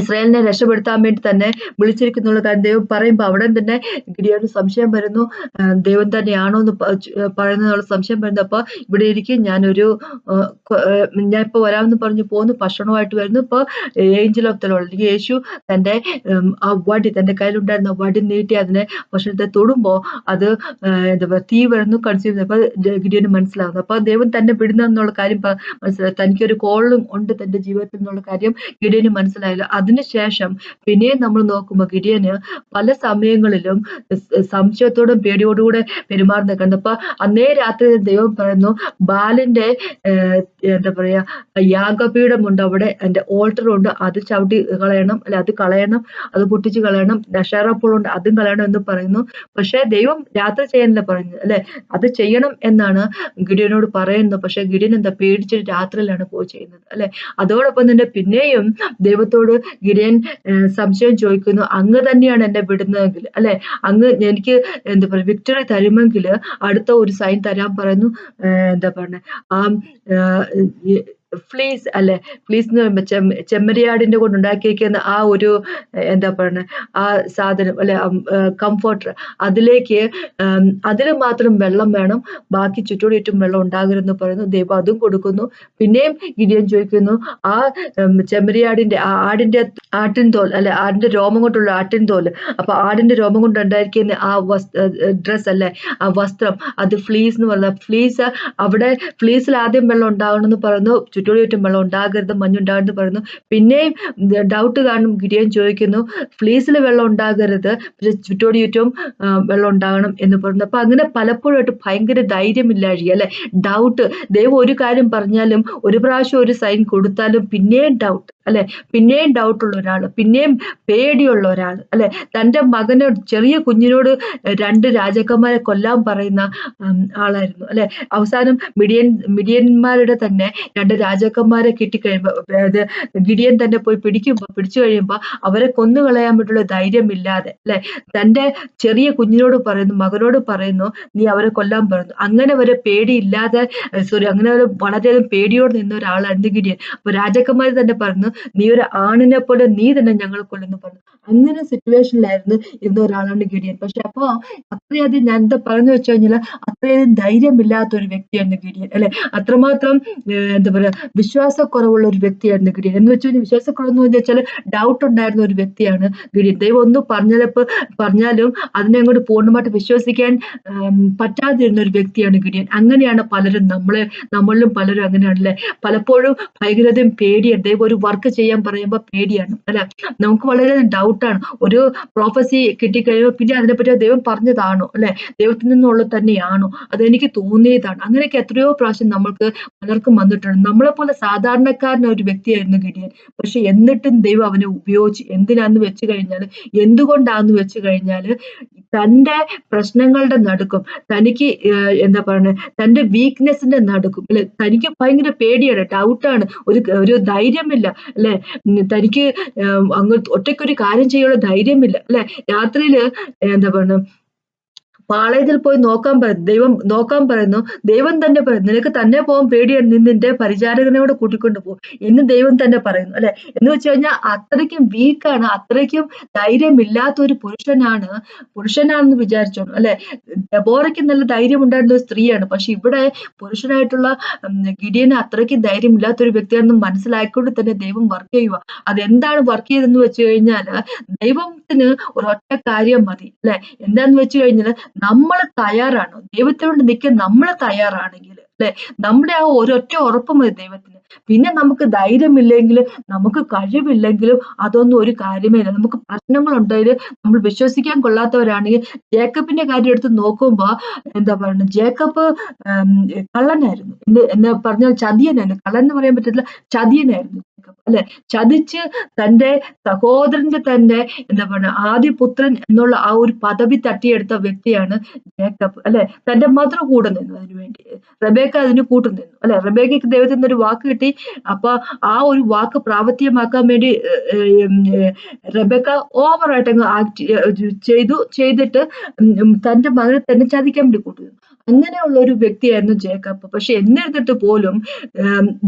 ഇസ്രായേലിനെ രക്ഷപ്പെടുത്താൻ വേണ്ടി തന്നെ വിളിച്ചിരിക്കുന്നുള്ള കാര്യം ദൈവം പറയുമ്പോൾ അവിടെ തന്നെ ഗിഡിയോന് സംശയം വരുന്നു. ദൈവം തന്നെയാണോ എന്ന് പറയുന്നതിനുള്ള സംശയം വരുന്നു. അപ്പൊ ഇവിടെ ഇരിക്കും ഞാനൊരു ഞാൻ ഇപ്പൊ വരാമെന്ന് പറഞ്ഞു പോകുന്നു ഭക്ഷണമായിട്ട് വരുന്നു. ഇപ്പൊ ഏഞ്ചൽ ഓഫ് ലോഡ് അല്ലെങ്കിൽ യേശു തന്റെ ആ വടി തന്റെ കയ്യിലുണ്ടായിരുന്ന വടി നീട്ടി അതിനെ ഭക്ഷണത്തെ തൊടുമ്പോ അത് എന്താ പറയുക തീ വരുന്നു കൺസ്യൂം അപ്പൊ ഗിഡിയോന് മനസ്സിലാവുന്നു. അപ്പൊ ദൈവം തന്നെ വിടുന്ന കാര്യം മനസ്സിലായി. തനിക്കൊരു കോളും ഉണ്ട് തന്റെ ജീവിതത്തിൽ എന്നുള്ള കാര്യം ഗിഡിയോന് മനസ്സിലായില്ല. അതിനുശേഷം പിന്നെയും നമ്മൾ നോക്കുമ്പോൾ ഗിരിയന് പല സമയങ്ങളിലും സംശയത്തോടും പേടിയോടുകൂടെ പെരുമാറുന്ന കണ്ടു അപ്പൊ അന്നേ രാത്രി ദൈവം പറയുന്നു ബാലിന്റെ എന്താ പറയാ യാഗപീഠമുണ്ട് അവിടെ എന്റെ ഓൾട്ടറുണ്ട് അത് ചവിട്ടി കളയണം അല്ലെ അത് കളയണം അത് പൊട്ടിച്ച് കളയണം ദശാറപ്പുളുണ്ട് അതും കളയണം എന്ന് പറയുന്നു. പക്ഷെ ദൈവം രാത്രി ചെയ്യാനല്ല പറഞ്ഞു അല്ലെ? അത് ചെയ്യണം എന്നാണ് ഗിഡിയനോട് പറയുന്നത്. പക്ഷെ ഗിഡിയൻ എന്താ പേടിച്ചിട്ട് രാത്രിയിലാണ് പോയി ചെയ്യുന്നത് അല്ലെ? അതോടൊപ്പം തന്നെ പിന്നെയും ദൈവത്തോട് ഗിരിയൻ സംശയം ചോദിക്കുന്നു അങ്ങ് തന്നെയാണ് എന്നെ വിടുന്നതെങ്കിൽ അല്ലെ? അങ്ങ് എനിക്ക് എന്താ പറയുക വിക്ടറി തരുമെങ്കിൽ അടുത്ത ഒരു സൈൻ തരാൻ പറയുന്നു. എന്താ പറഞ്ഞ? ആ ഫ്ലീസ് അല്ലെ ഫ്ലീസ് എന്ന് പറയുമ്പോൾ ചെമ്മ ചെമ്മരിയാടിന്റെ കൊണ്ട് ഉണ്ടാക്കിയിരിക്കുന്ന ആ ഒരു എന്താ പറയുന്നത് ആ സാധനം അല്ലെ കംഫർട്ടർ അതിലേക്ക് അതിൽ മാത്രം വെള്ളം വേണം. ബാക്കി ചുറ്റോട് ചുറ്റും വെള്ളം ഉണ്ടാകരുതെന്ന് പറയുന്നു. ദൈവം അതും കൊടുക്കുന്നു. പിന്നെയും ഗിരിയൻ ചോദിക്കുന്നു ആ ചെമ്മരിയാടിന്റെ ആ ആടിന്റെ ആട്ടിൻ തോൽ അല്ലെ ആടിന്റെ രോമം കൊണ്ടുള്ള ആട്ടിൻ തോൽ അപ്പോൾ ആടിന്റെ രോമം കൊണ്ട് ഉണ്ടായിരിക്കുന്ന ആ വസ് ഡ്രസ്സ് അല്ലെ ആ വസ്ത്രം അത് ഫ്ലീസ് എന്ന് പറയുന്നത് ഫ്ലീസ് അവിടെ ഫ്ലീസിൽ ആദ്യം വെള്ളം ഉണ്ടാകണമെന്ന് പറയുന്നു. ചുറ്റോടി ചുറ്റും വെള്ളം ഉണ്ടാകരുത് മഞ്ഞുണ്ടാകരുത് പറയുന്നു. പിന്നെയും ഡൗട്ട് കാണും ഗിരിയൻ ചോദിക്കുന്നു ഫ്ലീസിൽ വെള്ളം ഉണ്ടാകരുത് പക്ഷെ ചുറ്റോട് ചുറ്റും വെള്ളം ഉണ്ടാകണം എന്ന് പറയുന്നു. അപ്പൊ അങ്ങനെ പലപ്പോഴായിട്ട് ഭയങ്കര ധൈര്യമില്ലാഴി അല്ലെ? ഡൗട്ട് ദൈവം ഒരു കാര്യം പറഞ്ഞാലും ഒരു പ്രാവശ്യം ഒരു സൈൻ കൊടുത്താലും പിന്നെയും ഡൗട്ട് അല്ലെ? പിന്നെയും ഡൗട്ടുള്ള ഒരാൾ പിന്നെയും പേടിയുള്ള ഒരാൾ അല്ലെ? തന്റെ മകനോട് ചെറിയ കുഞ്ഞിനോട് രണ്ട് രാജാക്കന്മാരെ കൊല്ലാൻ പറയുന്ന ആളായിരുന്നു അല്ലെ? അവസാനം മിഡിയൻ മിഡിയന്മാരുടെ തന്നെ രണ്ട് രാജാക്കന്മാരെ കിട്ടിക്കഴിയുമ്പോൾ അതായത് ഗിഡിയൻ തന്നെ പോയി പിടിക്കുമ്പോൾ പിടിച്ചു കഴിയുമ്പോൾ അവരെ കൊന്നുകളയാൻ പറ്റുള്ള ധൈര്യമില്ലാതെ അല്ലെ? തന്റെ ചെറിയ കുഞ്ഞിനോട് പറയുന്നു മകനോട് പറയുന്നു നീ അവരെ കൊല്ലാൻ പറയുന്നു അങ്ങനെ അവരെ പേടിയില്ലാതെ സോറി അങ്ങനെ അവരെ വളരെയധികം പേടിയോട് നിന്ന ഒരാളായിരുന്നു ഗിഡിയൻ. അപ്പൊ രാജാക്കന്മാർ തന്നെ പറഞ്ഞു നീ ഒരു ആണിനെ പോലെ നീ തന്നെ ഞങ്ങളെ കൊല്ലുന്നു പറഞ്ഞു. അങ്ങനെ സിറ്റുവേഷനിലായിരുന്നു ഇന്ന് ഒരാളാണ് ഗിഡിയൻ പക്ഷെ അപ്പൊ അത്രയധികം ഞാൻ എന്താ പറഞ്ഞു വെച്ചു കഴിഞ്ഞാൽ അത്രയധികം ധൈര്യമില്ലാത്ത ഒരു വ്യക്തിയായിരുന്നു ഗിഡിയൻ അല്ലെ? അത്രമാത്രം എന്താ പറയാ വിശ്വാസക്കുറവുള്ള ഒരു വ്യക്തിയായിരുന്നു ഗിഡിയൻ എന്ന് വെച്ച് കഴിഞ്ഞാൽ വിശ്വാസക്കുറവെന്ന് വെച്ചാൽ ഡൗട്ട് ഉണ്ടായിരുന്ന ഒരു വ്യക്തിയാണ് ഗിഡിയൻ ദൈവം ഒന്ന് പറഞ്ഞപ്പോൾ പറഞ്ഞാലും അതിനെ അങ്ങോട്ട് പൂർണമായിട്ട് വിശ്വസിക്കാൻ പറ്റാതിരുന്ന ഒരു വ്യക്തിയാണ് ഗിഡിയൻ അങ്ങനെയാണ് പലരും നമ്മളെ നമ്മളിലും പലരും അങ്ങനെയാണല്ലേ? പലപ്പോഴും ഭയങ്കരതയും പേടിയാണ് ദൈവം ഒരു വർക്ക് ചെയ്യാൻ പറയുമ്പോൾ പേടിയാണ് അല്ല? നമുക്ക് വളരെ ഡൗട്ടാണ് ഒരു പ്രോഫസി കിട്ടിക്കഴിയുമ്പോൾ പിന്നെ അതിനെപ്പറ്റി ദൈവം പറഞ്ഞതാണോ അല്ലെ? ദൈവത്തിൽ നിന്നുള്ള തന്നെയാണോ? അതെനിക്ക് തോന്നിയതാണ്. അങ്ങനെയൊക്കെ എത്രയോ പ്രാവശ്യം നമ്മൾക്ക് പലർക്കും വന്നിട്ടുണ്ട്. നമ്മളെ പോലെ സാധാരണക്കാരൻ ഒരു വ്യക്തിയായിരുന്നു ഗിഡിയൻ പക്ഷെ എന്നിട്ടും ദൈവം അവനെ ഉപയോഗിച്ച് എന്തിനാന്ന് വെച്ച് കഴിഞ്ഞാൽ എന്തുകൊണ്ടാന്ന് വെച്ച് കഴിഞ്ഞാൽ തന്റെ പ്രശ്നങ്ങളുടെ നടുക്കും തനിക്ക് എന്താ പറയുന്നത് തന്റെ വീക്ക്നെസ്സിന്റെ നടുക്കും അല്ലെ? തനിക്ക് ഭയങ്കര പേടിയാണ് ഡൗട്ടാണ് ഒരു ഒരു ധൈര്യമില്ല. അല്ലെ? തനിക്ക് അങ്ങ് ഒറ്റയ്ക്കൊരു കാര്യം ചെയ്യാനുള്ള ധൈര്യമില്ല. അല്ലെ? രാത്രിയിൽ എന്താ പറയുന്നത് പാളയത്തിൽ പോയി നോക്കാൻ പറ ദൈവം നോക്കാൻ പറയുന്നു. ദൈവം തന്നെ പറയുന്നു നിനക്ക് തന്നെ പോകാൻ പേടിയാണ് നീ നിന്റെ പരിചാരകനോട് കൂട്ടിക്കൊണ്ട് പോകും എന്ന് ദൈവം തന്നെ പറയുന്നു അല്ലെ? എന്ന് വെച്ച് കഴിഞ്ഞാൽ അത്രയ്ക്കും വീക്കാണ് അത്രയ്ക്കും ധൈര്യമില്ലാത്ത ഒരു പുരുഷനാണ് പുരുഷനാണെന്ന് വിചാരിച്ചോളൂ അല്ലെ? ഡബോറയ്ക്ക് നല്ല ധൈര്യം ഉണ്ടായിരുന്ന ഒരു സ്ത്രീയാണ് പക്ഷെ ഇവിടെ പുരുഷനായിട്ടുള്ള ഗിഡിയന് അത്രയ്ക്കും ധൈര്യമില്ലാത്ത ഒരു വ്യക്തിയാണെന്ന് മനസ്സിലാക്കിക്കൊണ്ട് തന്നെ ദൈവം വർക്ക് ചെയ്യുക അതെന്താണ് വർക്ക് ചെയ്തെന്ന് വെച്ച് കഴിഞ്ഞാൽ ദൈവത്തിന് ഒരൊറ്റ കാര്യം മതി അല്ലെ? എന്താന്ന് വെച്ച് കഴിഞ്ഞാൽ നമ്മൾ തയ്യാറാണോ. ദൈവത്തിനോട് നിൽക്കാൻ നമ്മൾ തയ്യാറാണെങ്കിൽ അല്ലെ? നമ്മുടെ ആ ഒരൊറ്റ ഉറപ്പ് മതി ദൈവത്തിന്. പിന്നെ നമുക്ക് ധൈര്യമില്ലെങ്കിലും നമുക്ക് കഴിവില്ലെങ്കിലും അതൊന്നും ഒരു കാര്യമേ ഇല്ല. നമുക്ക് പ്രശ്നങ്ങളുണ്ടെങ്കിൽ നമ്മൾ വിശ്വസിക്കാൻ കൊള്ളാത്തവരാണെങ്കിൽ ജേക്കബിന്റെ കാര്യം എടുത്ത് നോക്കുമ്പോൾ എന്താ പറയുന്നത്? ജേക്കബ് കള്ളനായിരുന്നു. എന്ന് എന്ന് പറഞ്ഞാൽ ചതിയനായിരുന്നു. കള്ളൻ എന്ന് പറയാൻ പറ്റത്തില്ല ചതിയനായിരുന്നു. അല്ലെ? ചതിച്ച് തന്റെ സഹോദരന്റെ തന്നെ എന്താ പറയുക ആദ്യ പുത്രൻ എന്നുള്ള ആ ഒരു പദവി തട്ടിയെടുത്ത വ്യക്തിയാണ് ജേക്കബ് അല്ലെ? തന്റെ മദർ കൂടെ നിന്നു അതിനു വേണ്ടി. റബേക്ക അതിന് കൂട്ടു നിന്നു അല്ലെ? റബേക്കയ്ക്ക് ദൈവത്തിൽ നിന്നൊരു വാക്ക് കിട്ടി. അപ്പൊ ആ ഒരു വാക്ക് പ്രാവർത്തികമാക്കാൻ വേണ്ടി റബേക്ക ഓവറായിട്ട് ആക്ട് ചെയ്തു ചെയ്തിട്ട് തന്റെ മകനെ തന്നെ ചതിക്കാൻ വേണ്ടി കൂട്ടു അങ്ങനെയുള്ള ഒരു വ്യക്തിയായിരുന്നു ജേക്കബ്. പക്ഷെ എന്നിരുന്നിട്ട് പോലും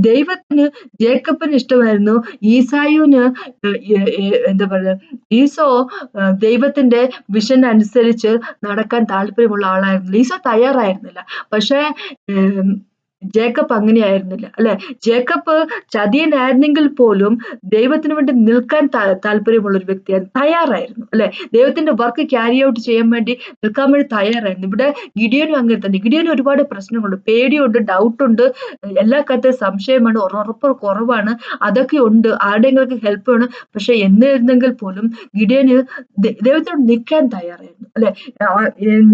ദൈവത്തിന് ജേക്കബിന് ഇഷ്ടമായിരുന്നു ഈസായുന് എന്താ പറയുക ഈസോ ദൈവത്തിന്റെ വിഷൻ അനുസരിച്ച് നടക്കാൻ താല്പര്യമുള്ള ആളായിരുന്നില്ല. ഈസോ തയ്യാറായിരുന്നില്ല. പക്ഷേ ജേക്കബ് അങ്ങനെയായിരുന്നില്ല അല്ലെ? ജേക്കബ് ചതിയനായിരുന്നെങ്കിൽ പോലും ദൈവത്തിന് വേണ്ടി നിൽക്കാൻ താല്പര്യമുള്ള ഒരു വ്യക്തിയായിരുന്നു തയ്യാറായിരുന്നു അല്ലെ? ദൈവത്തിന്റെ വർക്ക് ക്യാരി ഔട്ട് ചെയ്യാൻ വേണ്ടി നിൽക്കാൻ വേണ്ടി തയ്യാറായിരുന്നു. ഇവിടെ ഗിഡിയനും അങ്ങനെ തന്നെ. ഗിഡിയനും ഒരുപാട് പ്രശ്നങ്ങളുണ്ട്. പേടിയുണ്ട് ഡൗട്ടുണ്ട് എല്ലാ കാര്യത്തിലും സംശയമാണ് ഉറപ്പ് കുറവാണ്. അതൊക്കെ ഉണ്ട്. ആരുടെയെങ്കിലും ഹെൽപ്പ് വേണം. പക്ഷെ എന്നിരുന്നെങ്കിൽ പോലും ഗിഡിയന് ദൈവത്തിനോട് നിൽക്കാൻ തയ്യാറായിരുന്നു അല്ലെ?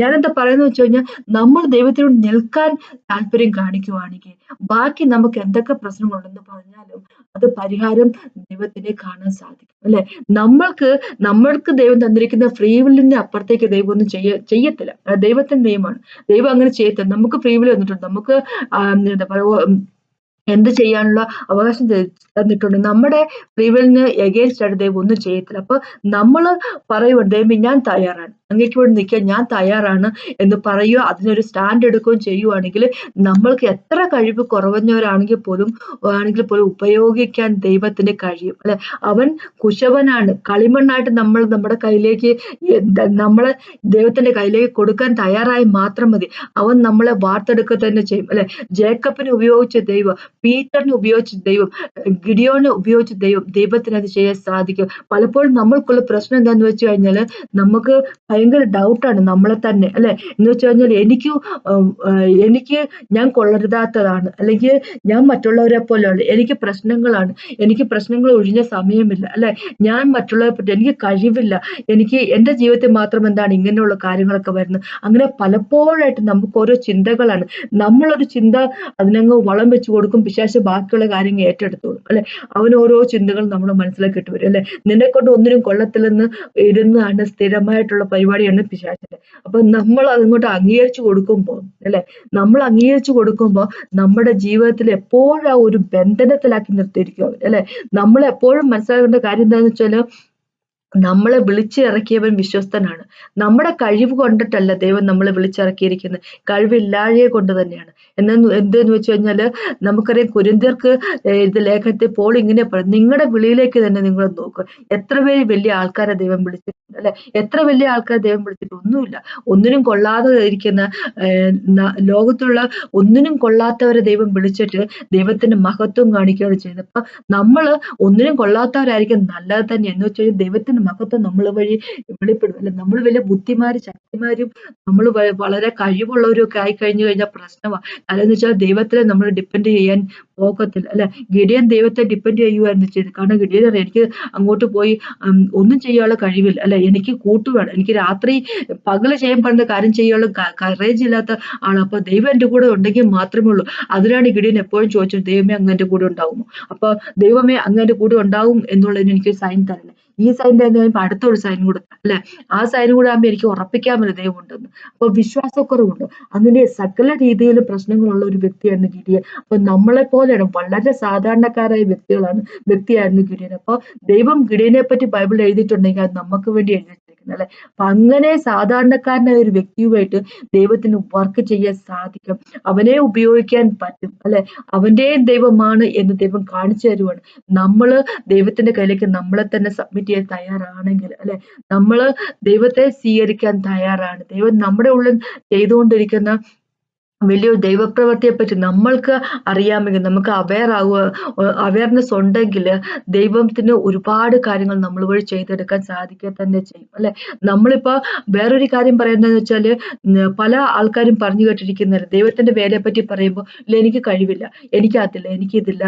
ഞാനെന്താ പറയുന്നത് വെച്ച് കഴിഞ്ഞാൽ നമ്മൾ ദൈവത്തിനോട് നിൽക്കാൻ താല്പര്യം കാണിക്കുക പറയുവാണെങ്കിൽ ബാക്കി നമുക്ക് എന്തൊക്കെ പ്രശ്നങ്ങളുണ്ടെന്ന് പറഞ്ഞാലും അത് പരിഹാരം ദൈവത്തിനെ കാണാൻ സാധിക്കും അല്ലെ? നമ്മൾക്ക് നമ്മൾക്ക് ദൈവം തന്നിരിക്കുന്ന ഫ്രീ വില്ലിന്റെ അപ്പുറത്തേക്ക് ദൈവം ഒന്നും ചെയ്യ ചെയ്യത്തില്ല. ദൈവത്തിന്റെ നിയമമാണ്. ദൈവം അങ്ങനെ ചെയ്യത്തില്ല. നമുക്ക് ഫ്രീ വിൽ വന്നിട്ടുണ്ട്. നമുക്ക് എന്താ പറയുക എന്ത് ചെയ്യാനുള്ള അവകാശം തന്നിട്ടുണ്ട്. നമ്മുടെ ഫ്രീവിലിന് എഗേൻസ്റ്റ് ആയിട്ട് ദൈവം ഒന്നും ചെയ്യത്തില്ല. അപ്പൊ നമ്മൾ പറയുമ്പോൾ ദൈവം ഞാൻ തയ്യാറാണ്. അങ്ങേക്ക് വേണ്ടി നിൽക്കാൻ ഞാൻ തയ്യാറാണ് എന്ന് പറയുക അതിനൊരു സ്റ്റാൻഡ് എടുക്കുകയും ചെയ്യുവാണെങ്കിൽ നമ്മൾക്ക് എത്ര കഴിവ് കുറവഞ്ഞവരാണെങ്കിൽ പോലും ആണെങ്കിൽ പോലും ഉപയോഗിക്കാൻ ദൈവത്തിന് കഴിയും. അല്ലെ? അവൻ കുശവനാണ്. കളിമണ്ണായിട്ട് നമ്മൾ നമ്മുടെ കയ്യിലേക്ക് നമ്മളെ ദൈവത്തിന്റെ കയ്യിലേക്ക് കൊടുക്കാൻ തയ്യാറായി മാത്രം മതി. അവൻ നമ്മളെ വാർത്തെടുക്കുക തന്നെ ചെയ്യും. അല്ലെ? ജേക്കബിനെ ഉപയോഗിച്ച ദൈവം പീറ്ററിനെ ഉപയോഗിച്ച ദൈവം ഗിഡിയോനെ ഉപയോഗിച്ച് ദൈവം ദൈവത്തിന് അത് ചെയ്യാൻ സാധിക്കും. പലപ്പോഴും നമ്മൾക്കുള്ള പ്രശ്നം എന്താന്ന് വെച്ച് കഴിഞ്ഞാൽ നമുക്ക് ഭയങ്കര ഡൗട്ടാണ് നമ്മളെ തന്നെ അല്ലെ? എന്ന് വെച്ച് കഴിഞ്ഞാൽ എനിക്ക് എനിക്ക് ഞാൻ കൊള്ളരുതാത്തതാണ്. അല്ലെങ്കിൽ ഞാൻ മറ്റുള്ളവരെ പോലെയാണ്. എനിക്ക് പ്രശ്നങ്ങളാണ്. എനിക്ക് പ്രശ്നങ്ങൾ ഒഴിഞ്ഞ സമയമില്ല അല്ലെ? ഞാൻ മറ്റുള്ളവരെ പറ്റി എനിക്ക് കഴിവില്ല. എനിക്ക് എന്റെ ജീവിതത്തിൽ മാത്രം എന്താണ് ഇങ്ങനെയുള്ള കാര്യങ്ങളൊക്കെ വരുന്നത്? അങ്ങനെ പലപ്പോഴായിട്ട് നമുക്ക് ഓരോ ചിന്തകളാണ്. നമ്മളൊരു ചിന്ത അതിനങ്ങ് വളം വെച്ച് കൊടുക്കും. പിശാശ് ബാക്കിയുള്ള കാര്യങ്ങൾ ഏറ്റെടുത്തോളും. അല്ലെ? അവൻ ഓരോ ചിന്തകൾ നമ്മുടെ മനസ്സിലേക്ക് ഇട്ട് വരും അല്ലെ? നിന്നെ കൊണ്ട് ഒന്നിനും കൊള്ളത്തില്ലെന്ന് ഇരുന്നാണ് സ്ഥിരമായിട്ടുള്ള പരിപാടിയാണ് പിശാചിന്റെ അപ്പൊ നമ്മൾ അതിങ്ങോട്ട് അംഗീകരിച്ചു കൊടുക്കുമ്പോൾ അല്ലെ? നമ്മൾ അംഗീകരിച്ചു കൊടുക്കുമ്പോൾ നമ്മുടെ ജീവിതത്തിൽ എപ്പോഴും ആ ഒരു ബന്ധനത്തിലാക്കി നിർത്തിയിരിക്കും അവൻ അല്ലെ? നമ്മൾ എപ്പോഴും മനസ്സിലാക്കേണ്ട കാര്യം എന്താണെന്ന് വെച്ചാൽ നമ്മളെ വിളിച്ചിറക്കിയവൻ വിശ്വസ്തനാണ്. നമ്മുടെ കഴിവ് കൊണ്ടിട്ടല്ല ദൈവം നമ്മളെ വിളിച്ചിറക്കിയിരിക്കുന്നത്. കഴിവില്ലായ്മയെ കൊണ്ട് തന്നെയാണ്. എന്നു എന്തെന്ന് വെച്ച് കഴിഞ്ഞാൽ നമുക്കറിയാം കുരിന്തിയർക്ക് ഇത് ലേഖനത്തിൽ പോൾ ഇങ്ങനെ പറയും നിങ്ങളുടെ വിളിയിലേക്ക് തന്നെ നിങ്ങൾ നോക്കുക എത്ര പേര് വലിയ ആൾക്കാരെ ദൈവം വിളിച്ചിട്ടുണ്ട് അല്ലെ? എത്ര വലിയ ആൾക്കാരെ ദൈവം വിളിച്ചിട്ട് ഒന്നുമില്ല. ഒന്നിനും കൊള്ളാതെ ഇരിക്കുന്ന ലോകത്തുള്ള ഒന്നിനും കൊള്ളാത്തവരെ ദൈവം വിളിച്ചിട്ട് ദൈവത്തിന്റെ മഹത്വം കാണിക്കുകയാണ് ചെയ്യുന്നത്. അപ്പൊ നമ്മൾ ഒന്നിനും കൊള്ളാത്തവരായിരിക്കും നല്ലത് തന്നെ. എന്ന് വെച്ചാൽ ദൈവത്തിന് മഹത്വം നമ്മൾ വഴി വെളിപ്പെടും. അല്ലെ നമ്മൾ വലിയ ബുദ്ധിമാരും ശക്തിമാരും നമ്മൾ വളരെ കഴിവുള്ളവരും ഒക്കെ ആയി കഴിഞ്ഞു കഴിഞ്ഞാൽ പ്രശ്നമാണ് അല്ലെന്ന് വെച്ചാൽ ദൈവത്തിനെ നമ്മൾ ഡിപ്പെൻഡ് ചെയ്യാൻ പോകത്തില്ല അല്ലെ ഗിഡിയൻ ദൈവത്തെ ഡിപ്പെൻഡ് ചെയ്യുമായിരുന്നു ചെയ്ത് കാരണം ഗിഡിയൻ അറിയാം? എനിക്ക് അങ്ങോട്ട് പോയി ഒന്നും ചെയ്യാനുള്ള കഴിവില്ല. അല്ലെ എനിക്ക് കൂട്ടുവേണം എനിക്ക് രാത്രി പകൽ ചെയ്യാൻ പറഞ്ഞ കാര്യം ചെയ്യാനുള്ള കറേജ് ഇല്ലാത്ത ആളാണ് അപ്പൊ ദൈവം എന്റെ കൂടെ ഉണ്ടെങ്കിൽ മാത്രമേ ഉള്ളൂ. അതിനാണ് ഗിഡിയൻ എപ്പോഴും ചോദിച്ചത് ദൈവമേ അങ്ങ് കൂടെ ഉണ്ടാവുമോ? അപ്പൊ ദൈവമേ അങ്ങ് കൂടെ ഉണ്ടാവും എന്നുള്ളതിന് എനിക്ക് സൈൻ തരണം ഈ സൈനിന്റെ എന്ന് കഴിയുമ്പോൾ അടുത്തൊരു സൈൻ കൂടെ അല്ലെ? ആ സൈൻ കൂടെ ആകുമ്പോൾ എനിക്ക് ഉറപ്പിക്കാൻ ദൈവം ഉണ്ടെന്ന് അപ്പൊ വിശ്വാസക്കുറവുണ്ട്. അങ്ങനെ സകല രീതിയിൽ പ്രശ്നങ്ങളുള്ള ഒരു വ്യക്തിയാണ് ഗിരിയൻ. അപ്പൊ നമ്മളെ പോലെയാണ് വളരെ സാധാരണക്കാരായ വ്യക്തികളാണ് വ്യക്തിയായിരുന്നു ഗിരിയൻ. അപ്പൊ ദൈവം ഗിരിയനെ പറ്റി ബൈബിൾ എഴുതിയിട്ടുണ്ടെങ്കിൽ അത് നമുക്ക് വേണ്ടി എഴുതി വെച്ചിരിക്കുന്നത് അല്ലെ? അപ്പൊ അങ്ങനെ സാധാരണക്കാരനായ ഒരു വ്യക്തിയുമായിട്ട് ദൈവത്തിന് വർക്ക് ചെയ്യാൻ സാധിക്കും. അവനെ ഉപയോഗിക്കാൻ പറ്റും അല്ലെ? അവന്റെ ദൈവമാണ് എന്ന് ദൈവം കാണിച്ചു തരുവാണ്. നമ്മൾ ദൈവത്തിന്റെ കയ്യിലേക്ക് നമ്മളെ തന്നെ സബ്മിറ്റ് ചെയ്യാൻ തയ്യാറാണെങ്കിൽ അല്ലെ? നമ്മൾ ദൈവത്തെ സ്വീകരിക്കാൻ തയ്യാറാണ്. ദൈവം നമ്മുടെ ഉള്ളിൽ ചെയ്തുകൊണ്ടിരിക്കുന്ന വലിയൊരു ദൈവപ്രവൃത്തിയെ പറ്റി നമ്മൾക്ക് അറിയാമെങ്കിൽ നമുക്ക് അവെയർ ആവുക അവയർനെസ് ഉണ്ടെങ്കിൽ ദൈവത്തിന് ഒരുപാട് കാര്യങ്ങൾ നമ്മൾ വഴി ചെയ്തെടുക്കാൻ സാധിക്കുക തന്നെ ചെയ്യും അല്ലെ? നമ്മളിപ്പോ വേറൊരു കാര്യം പറയുന്നതെന്ന് വെച്ചാൽ പല ആൾക്കാരും പറഞ്ഞു കേട്ടിരിക്കുന്നില്ല ദൈവത്തിന്റെ വേലയെ പറ്റി പറയുമ്പോൾ ഇല്ല എനിക്ക് കഴിവില്ല എനിക്കതില്ല എനിക്കിതില്ല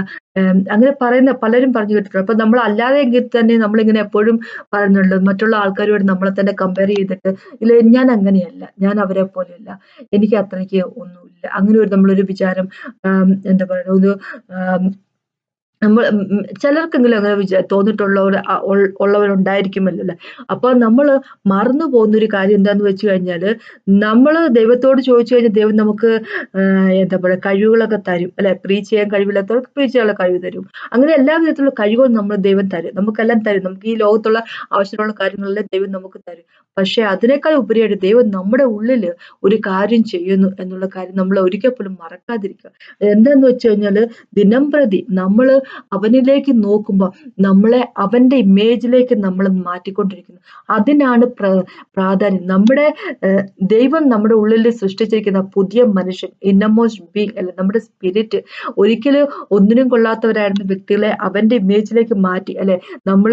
അങ്ങനെ പറയുന്ന പലരും പറഞ്ഞു കേട്ടിട്ടുണ്ട്. അപ്പൊ നമ്മൾ അല്ലാതെ എങ്കിൽ തന്നെ നമ്മളിങ്ങനെ എപ്പോഴും പറയുന്നുണ്ട് മറ്റുള്ള ആൾക്കാരോട് നമ്മളെ തന്നെ കമ്പയർ ചെയ്തിട്ട് ഇല്ല ഞാൻ അങ്ങനെയല്ല ഞാൻ അവരെ പോലെയല്ല എനിക്ക് അത്രയ്ക്ക് ഒന്നുമില്ല അങ്ങനെ ഒരു നമ്മളൊരു വിചാരം എന്താ പറയുക ഒരു നമ്മൾ ചിലർക്കെങ്കിലും അങ്ങനെ വിചാ തോന്നിയിട്ടുള്ളവർ ഉള്ളവരുണ്ടായിരിക്കുമല്ലോ അല്ലെ? അപ്പൊ നമ്മൾ മറന്നു പോകുന്ന ഒരു കാര്യം എന്താന്ന് വെച്ച് കഴിഞ്ഞാൽ നമ്മൾ ദൈവത്തോട് ചോദിച്ചു കഴിഞ്ഞാൽ ദൈവം നമുക്ക് എന്താ പറയുക കഴിവുകളൊക്കെ തരും അല്ലെ? പ്രീ ചെയ്യാൻ കഴിവില്ലാത്തവർക്ക് പ്രീ ചെയ്യാനുള്ള കഴിവ് തരും. അങ്ങനെ എല്ലാ വിധത്തിലുള്ള കഴിവുകളും നമ്മൾ ദൈവം തരും. നമുക്കെല്ലാം തരും. നമുക്ക് ഈ ലോകത്തുള്ള ആവശ്യമുള്ള കാര്യങ്ങളെല്ലാം ദൈവം നമുക്ക് തരും. പക്ഷെ അതിനേക്കാൾ ഉപരിയായിട്ട് ദൈവം നമ്മുടെ ഉള്ളിൽ ഒരു കാര്യം ചെയ്യുന്നു എന്നുള്ള കാര്യം നമ്മൾ ഒരിക്കൽ പോലും മറക്കാതിരിക്കുക. എന്താന്ന് വെച്ച് കഴിഞ്ഞാൽ ദിനം പ്രതി നമ്മൾ അവനിലേക്ക് നോക്കുമ്പോൾ നമ്മളെ അവന്റെ ഇമേജിലേക്ക് നമ്മൾ മാറ്റിക്കൊണ്ടിരിക്കുന്നു. അതിനാണ് പ്ര പ്രാധാന്യം. നമ്മുടെ ദൈവം നമ്മുടെ ഉള്ളിൽ സൃഷ്ടിച്ചിരിക്കുന്ന പുതിയ മനുഷ്യൻ ഇന്നമോസ്റ്റ് ബീങ് അല്ല നമ്മുടെ സ്പിരിറ്റ് ഒരിക്കലും ഒന്നിനും കൊള്ളാത്തവരായിരുന്ന വ്യക്തികളെ അവന്റെ ഇമേജിലേക്ക് മാറ്റി അല്ലെ? നമ്മൾ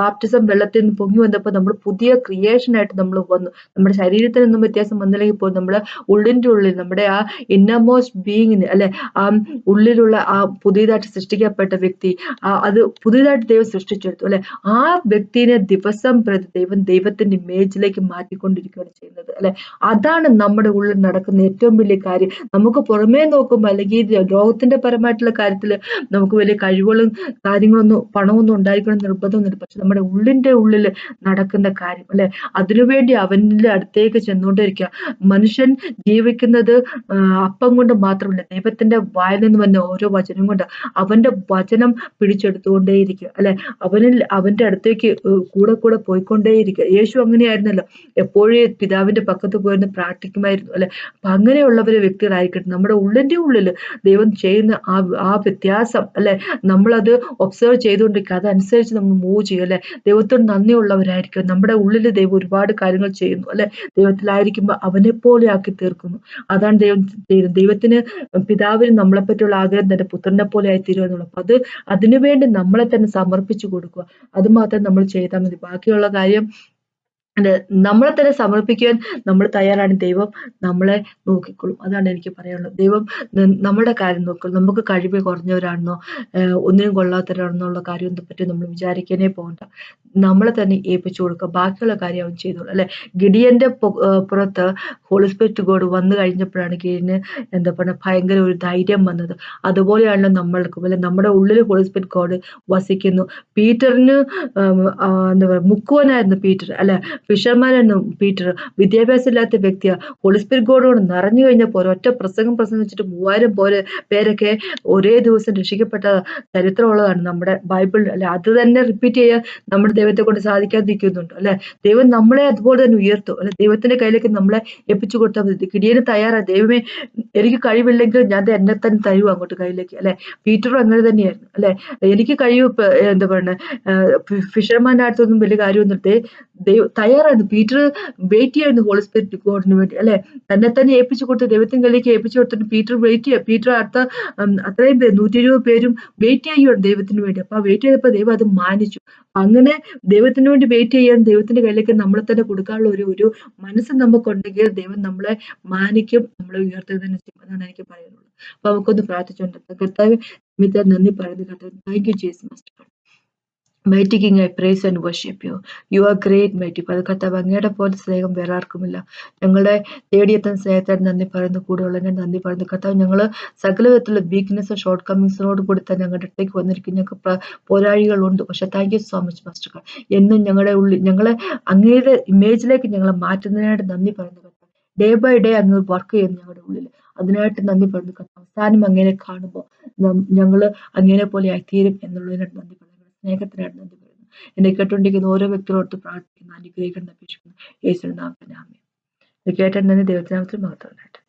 ബാപ്റ്റിസം വെള്ളത്തിൽ നിന്ന് പൊങ്ങി വന്നപ്പോൾ നമ്മൾ പുതിയ ക്രിയേഷനായിട്ട് നമ്മൾ വന്നു. നമ്മുടെ ശരീരത്തിനൊന്നും വ്യത്യാസം വന്നില്ലെങ്കിൽ പോലും നമ്മൾ ഉള്ളിന്റെ ഉള്ളിൽ നമ്മുടെ ആ ഇന്നമോസ്റ്റ് ബീങ്ങിന് അല്ലെ? ആ ഉള്ളിലുള്ള ആ പുതിയതായിട്ട് സൃഷ്ടിക്കപ്പെട്ട വ്യക്തി അത് പുതിയതായിട്ട് ദൈവം സൃഷ്ടിച്ചെടുത്തു അല്ലെ? ആ വ്യക്തിനെ ദിവസം പ്രതി ദൈവം ദൈവത്തിന്റെ ഇമേജിലേക്ക് മാറ്റിക്കൊണ്ടിരിക്കുകയാണ് ചെയ്യുന്നത് അല്ലെ? അതാണ് നമ്മുടെ ഉള്ളിൽ നടക്കുന്ന ഏറ്റവും വലിയ കാര്യം. നമുക്ക് പുറമേ നോക്കുമ്പോൾ അല്ലെങ്കിൽ ലോകത്തിന്റെ പരമായിട്ടുള്ള കാര്യത്തിൽ നമുക്ക് വലിയ കഴിവുകളും കാര്യങ്ങളൊന്നും പണമൊന്നും ഉണ്ടായിരിക്കണം നിർബന്ധമൊന്നുമില്ല. പക്ഷെ നമ്മുടെ ഉള്ളിന്റെ ഉള്ളിൽ നടക്കുന്ന കാര്യം അല്ലെ? അതിനുവേണ്ടി അവന്റെ അടുത്തേക്ക് ചെന്നുകൊണ്ടിരിക്കുക. മനുഷ്യൻ ജീവിക്കുന്നത് അപ്പം കൊണ്ട് മാത്രമല്ല. ദൈവത്തിന്റെ വായിൽ നിന്ന് വന്ന ഓരോ വചനം കൊണ്ട് അവന്റെ വചനം പിടിച്ചെടുത്തുകൊണ്ടേയിരിക്കുക അല്ലെ? അവനിൽ അവന്റെ അടുത്തേക്ക് കൂടെ കൂടെ പോയിക്കൊണ്ടേയിരിക്കുക യേശു അങ്ങനെയായിരുന്നല്ലോ. എപ്പോഴും പിതാവിന്റെ പക്കത്ത് പോയിരുന്ന് പ്രാർത്ഥിക്കുമായിരുന്നു. അല്ലെ? അപ്പൊ അങ്ങനെയുള്ളവരെ വ്യക്തികളായിരിക്കട്ടെ. നമ്മുടെ ഉള്ളിന്റെ ഉള്ളിൽ ദൈവം ചെയ്യുന്ന ആ ആ വ്യത്യാസം അല്ലെ? നമ്മളത് ഒബ്സർവ് ചെയ്തുകൊണ്ടിരിക്കുക. അതനുസരിച്ച് നമ്മൾ മൂവ് ചെയ്യുക അല്ലെ? ദൈവത്തോട് നന്ദിയുള്ളവരായിരിക്കും. നമ്മുടെ ഉള്ളിൽ ദൈവം ഒരുപാട് കാര്യങ്ങൾ ചെയ്യുന്നു അല്ലെ? ദൈവത്തിലായിരിക്കുമ്പോൾ അവനെ പോലെ ആക്കി തീർക്കുന്നു. അതാണ് ദൈവം ചെയ്യുന്നത്. ദൈവത്തിന് പിതാവിന് നമ്മളെ പറ്റിയുള്ള ആഗ്രഹം തന്നെ പുത്രനെ പോലെ ആയി തീരുക എന്നുള്ളത് അപ്പൊ അത് അതിനുവേണ്ടി നമ്മളെ തന്നെ സമർപ്പിച്ചു കൊടുക്കുക. അത് മാത്രം നമ്മൾ ചെയ്താൽ മതി. ബാക്കിയുള്ള കാര്യം നമ്മളെ തന്നെ സമർപ്പിക്കുവാൻ നമ്മൾ തയ്യാറാണ്. ദൈവം നമ്മളെ നോക്കിക്കൊള്ളും. അതാണ് എനിക്ക് പറയാനുള്ളത്. ദൈവം നമ്മുടെ കാര്യം നോക്കും. നമുക്ക് കഴിവ് കുറഞ്ഞവരാണെന്നോ ഒന്നിനും കൊള്ളാത്തവരാണെന്നുള്ള കാര്യം പറ്റി നമ്മൾ വിചാരിക്കാനേ പോകണ്ട നമ്മളെ തന്നെ ഏൽപ്പിച്ചു കൊടുക്കുക. ബാക്കിയുള്ള കാര്യം അവൻ ചെയ്തോളൂ. അല്ലെ? ഗിഡിയന്റെ പുറത്ത് ഹോളിസ്പിരിറ്റ് ഗോഡ് വന്നു കഴിഞ്ഞപ്പോഴാണ് ഗിഡിന് എന്താ പറയുക ഭയങ്കര ഒരു ധൈര്യം വന്നത്. അതുപോലെയാണല്ലോ നമ്മൾക്കും. അല്ലെ? നമ്മുടെ ഉള്ളിൽ ഹോളിസ്പിരിറ്റ് ഗോഡ് വസിക്കുന്നു. പീറ്ററിന് എന്താ പറയുക മുക്കുവനായിരുന്നു പീറ്റർ. അല്ലെ? ഫിഷർമാനായിരുന്നു പീറ്റർ. വിദ്യാഭ്യാസമില്ലാത്ത വ്യക്തിയാണ് ഹോളിസ്പിരിറ്റ് ഗോഡോട് നിറഞ്ഞു കഴിഞ്ഞപ്പോൾ ഒറ്റ പ്രസംഗം പ്രസംഗിച്ചിട്ട് മൂവായിരം പോലെ പേരൊക്കെ ഒരേ ദിവസം രക്ഷിക്കപ്പെട്ട ചരിത്രമുള്ളതാണ് നമ്മുടെ ബൈബിൾ അല്ലെ അത് തന്നെ റിപ്പീറ്റ് ചെയ്യാൻ നമ്മുടെ ദൈവത്തെ കൊണ്ട് സാധിക്കാതിരിക്കുന്നുണ്ട്. അല്ലെ ദൈവം നമ്മളെ അതുപോലെ തന്നെ ഉയർത്തും. അല്ലെ ദൈവത്തിന്റെ കയ്യിലേക്ക് നമ്മളെ എപ്പിച്ചു കൊടുത്താൽ മതി. കിടിയന് തയ്യാറാണ്. ദൈവമേ എനിക്ക് കഴിവില്ലെങ്കിൽ ഞാൻ എന്നെ തന്നെ തരുവും അങ്ങോട്ട് കയ്യിലേക്ക്. അല്ലെ പീറ്ററും അങ്ങനെ തന്നെയായിരുന്നു. അല്ലെ എനിക്ക് കഴിവ് എന്താ പറയുന്നത് അടുത്തൊന്നും വലിയ കാര്യമൊന്നും ദൈവം തയ്യാറായിരുന്നു. പീറ്റർ വെയിറ്റ് ചെയ്യായിരുന്നു ഹോളി സ്പിരിറ്റ് ഗോഡിന് വേണ്ടി അല്ലെ? തന്നെ തന്നെ ഏൽപ്പിച്ചു കൊടുത്ത് ദൈവത്തിങ്കലേക്ക് ഏൽപ്പിച്ചു കൊടുത്തിട്ട് പീറ്റർ വെയിറ്റ് ചെയ്യുക പീറ്റർ അടുത്ത അത്രയും പേര് നൂറ്റി ഇരുപത് പേരും വെയിറ്റ് ചെയ്യുകയാണ് ദൈവത്തിന് വേണ്ടി. അപ്പൊ ആ വെയിറ്റ് ചെയ്തപ്പോൾ ദൈവം അത് മാനിച്ചു. അങ്ങനെ ദൈവത്തിന് വേണ്ടി വെയിറ്റ് ചെയ്യാൻ ദൈവത്തിന്റെ കയ്യിലേക്ക് നമ്മളെ തന്നെ കൊടുക്കാനുള്ള ഒരു ഒരു മനസ്സ് നമുക്കുണ്ടെങ്കിൽ ദൈവം നമ്മളെ മാനിക്കും നമ്മളെ ഉയർത്തുക തന്നെ ചെയ്യും. അതാണ് എനിക്ക് പറയാനുള്ളത്. അപ്പൊ നമുക്കൊന്ന് പ്രാർത്ഥിച്ചുകൊണ്ട് കർത്താവ് നന്ദി പറയുന്നത് കർത്താവ് thank you Jesus master mighty king I praise and worship you you are great mighty അത് കർത്താവ് അങ്ങയുടെ പോലെ സ്നേഹം വേറെ ആർക്കുമില്ല ഞങ്ങളുടെ തേടിയെത്താൻ സ്നേഹത്തിന് നന്ദി പറയുന്നു കൂടെയുള്ള ഞാൻ നന്ദി പറയുന്നു. കർത്താവ് ഞങ്ങൾ സകല വിധത്തിലുള്ള വീക്ക്നെസ്സും ഷോർട്ട് കമ്മിങ്സിനോട് കൂടി തന്നെ ഞങ്ങളുടെ അടുത്തേക്ക് വന്നിരിക്കും ഞങ്ങൾക്ക് പോരാഴികളുണ്ട് പക്ഷെ thank you so much master എന്നും ഞങ്ങളുടെ ഉള്ളിൽ ഞങ്ങളെ അങ്ങയുടെ ഇമേജിലേക്ക് ഞങ്ങളെ മാറ്റുന്നതിനായിട്ട് നന്ദി പറയുന്നു കർത്താവ്. ഡേ ബൈ ഡേ അങ്ങ് വർക്ക് ചെയ്യുന്നു ഞങ്ങളുടെ ഉള്ളിൽ അതിനായിട്ട് നന്ദി പറയുന്നു കർത്താവ്. അവസാനം അങ്ങനെ കാണുമ്പോൾ ഞങ്ങൾ അങ്ങനെ പോലെ ആയിത്തീരും എന്നുള്ളതിനായിട്ട് നന്ദി പറയുന്നു. സ്നേഹത്തിനായിട്ട് നന്ദി പറയുന്നു എന്നെ കേട്ടുകൊണ്ടിരിക്കുന്ന ഓരോ വ്യക്തികളോട് പ്രാർത്ഥിക്കുന്നു അനുഗ്രഹിക്കണം അപേക്ഷിക്കുന്നു യേശുവിന്റെ ആമേ ഇത് കേട്ട നന്ദി ദൈവത്തിനാമത്തിൽ മാത്രമല്ല